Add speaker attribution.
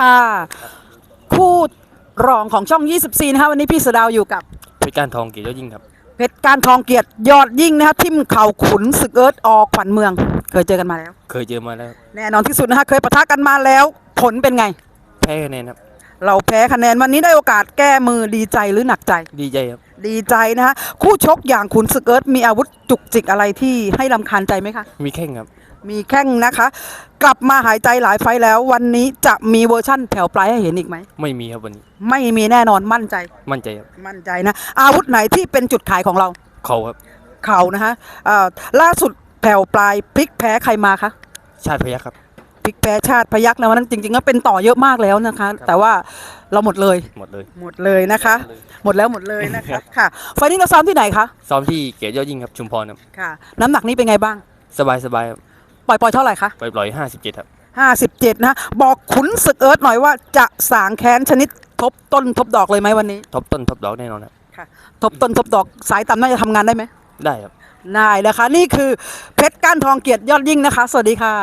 Speaker 1: ค่ะคู่รองของช่อง 24 นะคะวันนี้พี่สะดาวอยู่กับ
Speaker 2: เพชรการทองเกียรติยอดยิ่งครับ
Speaker 1: เพชรการทองเกียรติยอดยิ่งนะคะทิมเข่าขุนศึกเอิร์ธอขวัญเมือง เคยเจอกันมาแล้ว
Speaker 2: เคยเจอมาแล้ว
Speaker 1: แน่นอนที่สุดนะคะเคยปะทะกันมาแล้ว ผลเป็นไง
Speaker 2: แพ้คะแนนครับ
Speaker 1: เราแพ้คะแนนวันนี้ได้โอกาสแก้มือดีใจหรือหนักใจ
Speaker 2: ดีใจครับ
Speaker 1: ดีใจนะคะคู่ชกอย่างขุนศึกเอิร์ธมีอาวุธจุกจิกอะไรที่ให้ลำคาญใจไหมคะ
Speaker 2: มีแข้งครับ
Speaker 1: มีแข้งนะคะ กลับมาหายใจหลายไฟล์แล้ว วันนี้จะมีเวอร์ชั่นแถวปลายให้เห็นอีกไหม
Speaker 2: ไม่มีครับวันนี้
Speaker 1: ไม่มีแน่นอนมั่นใจ
Speaker 2: มั่นใจครับ
Speaker 1: มั่นใจนะ อาวุธไหนที่เป็นจุดขายของเรา
Speaker 2: เขาครับ
Speaker 1: เข่านะคะเอ่อล่าสุดแผ่วปลายพลิกแพ้ใครมาคะ
Speaker 2: ชาติพยัคฆ์ครับ
Speaker 1: พลิกแพ้ชาติพยักนะวันนั้นจริงๆก็เป็นต่อเยอะมากแล้วนะคะ แต่ว่าเราหมดเลย
Speaker 2: หมดเลย
Speaker 1: หมดเลยนะคะ หมดแล้วหมดเลยนะคะค่ะไฟล์นี้เราซ้อมที่ไหนคะ
Speaker 2: ซ้อมที่เกียรติยอดยิ่งครับชุมพรครับ
Speaker 1: ค่ะ น้ำหนักนี้เป็นไงบ้าง
Speaker 2: สบายสบายครับ
Speaker 1: ปล่อยปล่อยเท่าไหร่คะ
Speaker 2: ปล่อยปล่อยห้าสิบเจ็ดครับ
Speaker 1: 57นะบอกขุนศึกเอิร์ธหน่อยว่าจะสางแค้นชนิดทบต้นทบดอกเลยไหมวันนี้
Speaker 2: ทบต้นทบดอกแน่นอนครับ
Speaker 1: ทบต้นทบดอกสายต่ำน่าจะทำงานได้ไหม
Speaker 2: ได้ครับ
Speaker 1: ได้นะคะ นี่คือเพชรก้านทองเกียรติยอดยิ่งนะคะ สวัสดีค่ะ